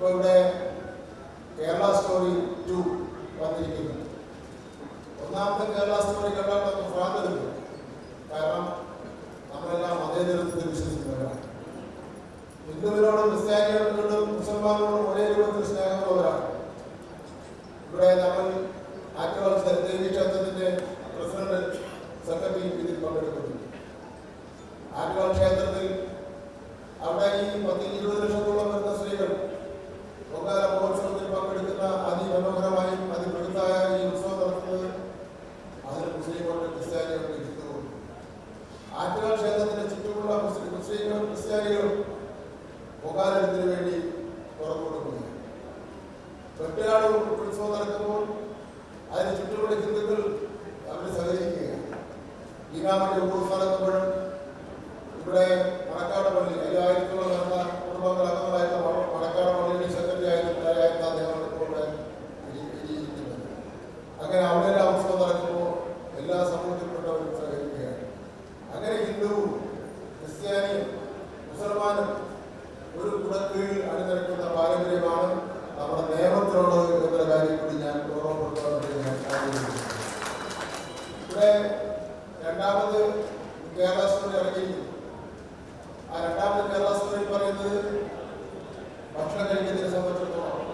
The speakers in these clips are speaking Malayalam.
ഇപ്പോൾ ഇവിടെ കേരള സ്റ്റോറി ടു വന്നിരിക്കുന്നു. ഒന്നാമത്തെ കേരള സ്റ്റോറി കണ്ടാൽ നമുക്ക് ഭ്രാന്തരുത് കാരണം നമ്മളെല്ലാം മതേതരത്തിൽ വിശ്വസിക്കുന്നവരാണ്. ഹിന്ദുവിനോടും ക്രിസ്ത്യാനികളോടും മുസൽമാനോടും ഒരേ രൂപത്തിൽ സ്നേഹമുള്ളവരാണ്. ഇവിടെ നമ്മൾ ആറ്റുകാൽ ദേവി ക്ഷേത്രത്തിന്റെ പ്രസിഡന്റ് സെക്രട്ടറി ഇതിൽ പങ്കെടുക്കുന്നു. ആറ്റുകാൽ ക്ഷേത്രത്തിൽ അവിടെ ഈ പത്ത് ഇരുപത് ഉത്സവം നടക്കുമ്പോൾ അതിന് ചുറ്റുമുള്ള ഹിന്ദുക്കൾ അവർ സഹകരിക്കുകയാണ്. ഈനാമന്റെ ഉത്സവം നടക്കുമ്പോഴും ഇവിടെ മണക്കാട് പള്ളി അയ്യായിരത്തോളം നടന്ന കുടുംബങ്ങൾ അംഗങ്ങളായിരുന്ന മണ- മണക്കാട് പള്ളിയുടെ സെക്രട്ടറി ആയിരുന്നു അദ്ദേഹം ഇവിടെ അങ്ങനെ അവിടെ ഉത്സവം നടക്കുമ്പോൾ എല്ലാ സമൂഹത്തിൽപ്പെട്ടവരും സഹകരിക്കുകയാണ്. അങ്ങനെ ഹിന്ദുവും ക്രിസ്ത്യാനിയും മുസൽമാനും ഒരു കുടക്കീഴിൽ അണിനിരക്കുന്ന നിയമത്തിലുള്ളത് എന്ന ഞാൻ ഓർമ്മപ്പെടുത്താൻ വേണ്ടി ഞാൻ ഇവിടെ രണ്ടാമത് കേരള സ്റ്റോറി ഇറങ്ങിയിരിക്കുന്നു ആ രണ്ടാമത് കേരള പറയുന്നത് ഭക്ഷണം കഴിക്കുന്നതിനെ സംബന്ധിച്ചിടത്തോളം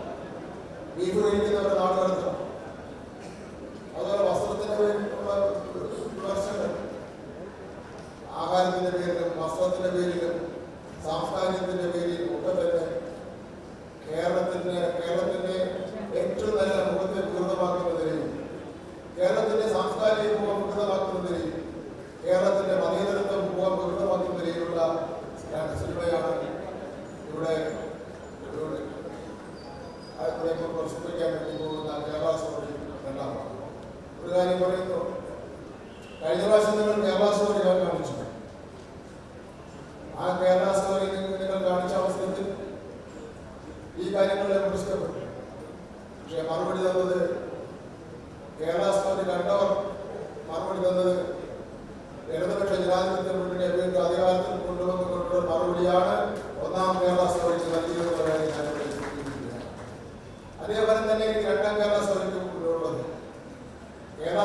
ബീഫ് കഴിക്കുന്നവരുടെ നാട് സിനിമയാണ് ഇവിടെ ഇവിടെ ഇപ്പോൾ പ്രദർശിപ്പിക്കാൻ വേണ്ടി പോകുന്ന സ്റ്റോറി രണ്ടാമത് ഒരു കാര്യം പറയുന്നു കഴിഞ്ഞ പ്രാവശ്യം നിങ്ങൾ കേരള സ്റ്റോറി കാണിച്ചു ആ കേരള സ്റ്റോറി നിങ്ങൾ നിങ്ങൾ കാണിച്ച അവസരത്തിൽ ഈ കാര്യങ്ങളെ പുരസ്കരപ്പെട്ടു പക്ഷെ മറുപടി തന്നത് കേരള സ്റ്റോറി കണ്ടവർ മറുപടി തന്നത് ഇടതുപക്ഷ ജനാധിപത്യ മുന്നണി വീണ്ടും അധികാരത്തിൽ കൊണ്ടുവന്നുകൊണ്ടുള്ള മറുപടിയാണ് ഒന്നാം കേരള സ്റ്റോറിക്ക് നൽകിയതെന്നുള്ള കാര്യം ഞാൻ ഇവിടെ സൂചിപ്പിക്കുകയാണ്. അതേപോലെ തന്നെ ഈ രണ്ടാം കേരള സ്റ്റോറിക്ക് ഉള്ളത് കേരള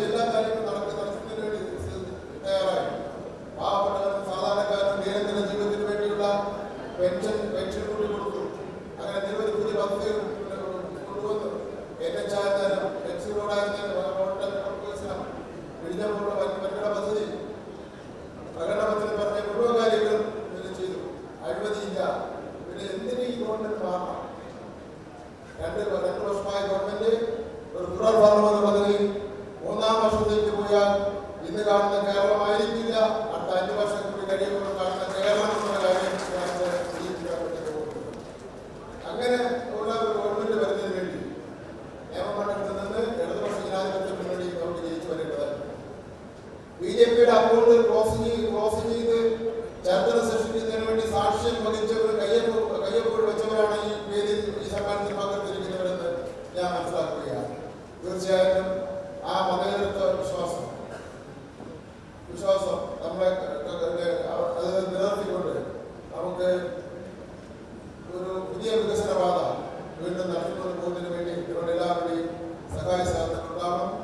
പ്രഖ്യാപിച്ച എല്ലാ കാര്യങ്ങളും നടത്തി നടത്തുന്നതിന് വേണ്ടി തയ്യാറായി. പാവപ്പെട്ടവരും സാധാരണക്കാരും ജീവിതത്തിന് വേണ്ടിയുള്ള പെൻഷൻ പെൻഷൻ കൂടി കൊടുത്തു. അങ്ങനെ നിരവധി പുതിയ പദ്ധതികൾ കൊണ്ടുവന്നു. ഏറ്റച്ചായിരുന്നാലും എക്സി റോഡായിരുന്നാലും റോഡിന്റെ വികസനം വിഴിഞ്ഞപ്പോലുള്ള വൻകിട പദ്ധതി. പ്രകടനത്തിൽ പറഞ്ഞ മുഴുവൻ കാര്യങ്ങളും ഇവർ ചെയ്തു. അഴിമതിയില്ല പിന്നെ എന്തിന് ഈ ഗവൺമെന്റ് മാറണം? രണ്ട് രണ്ട് വർഷമായ ഗവൺമെന്റ് ഒരു തുടർ ഭരണം അഞ്ച് വർഷം കൂടി അങ്ങനെ ഉള്ള ഗവൺമെന്റ് വരുന്നതിന് വേണ്ടി നിയമമണ്ഡലത്തിൽ നിന്ന് ഇടതുപക്ഷ ജനാധിപത്യ മുന്നണി നമുക്ക് ജയിച്ചു ചെയ്ത് ക്ലോസ് ചെയ്ത് ചേർത്തല സെഷൻ ചെയ്യുന്നതിന് വേണ്ടി സാക്ഷ്യം വഹിച്ചവർ കയ്യൊപ്പ് കയ്യൊപ്പ് വെച്ചവരാണ് ഈ വേദിയിൽ ഈ സമ്മേളനത്തിൽ പങ്കെടുത്തിരിക്കുന്നവരെന്ന് ഞാൻ മനസ്സിലാക്കുകയാണ് തീർച്ചയായിട്ടും ഒരു പുതിയ വികസന പാത വീണ്ടും നടത്തിക്കൊണ്ട് പോകുന്നതിന് വേണ്ടി ഇവരുടെ എല്ലാവരുടെയും സഹായ സഹകരണം ഉണ്ടാവണം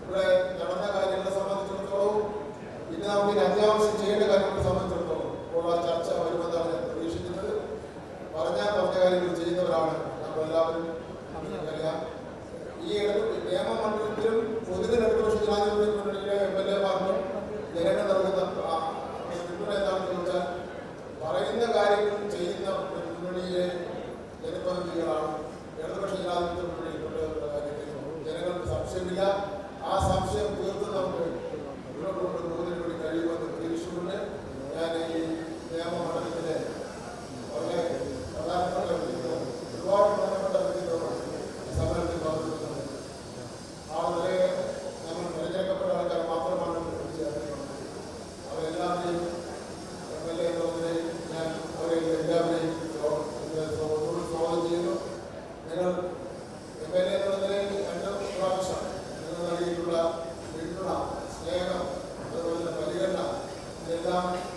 ഇവിടെ നടന്ന കാര്യങ്ങളെ സംബന്ധിച്ചിടത്തോളം ഇന്ന് നമുക്ക് ഇനി അത്യാവശ്യം ചെയ്യേണ്ട കാര്യങ്ങളെ ആ സംശയം തീർത്ത് നമുക്ക് മുന്നോട്ട് കൊണ്ടുപോകുന്നതിന് വേണ്ടി കഴിയുമെന്ന് പ്രതീക്ഷിച്ചുകൊണ്ട് ഞാൻ ഈ ഒരു 对啊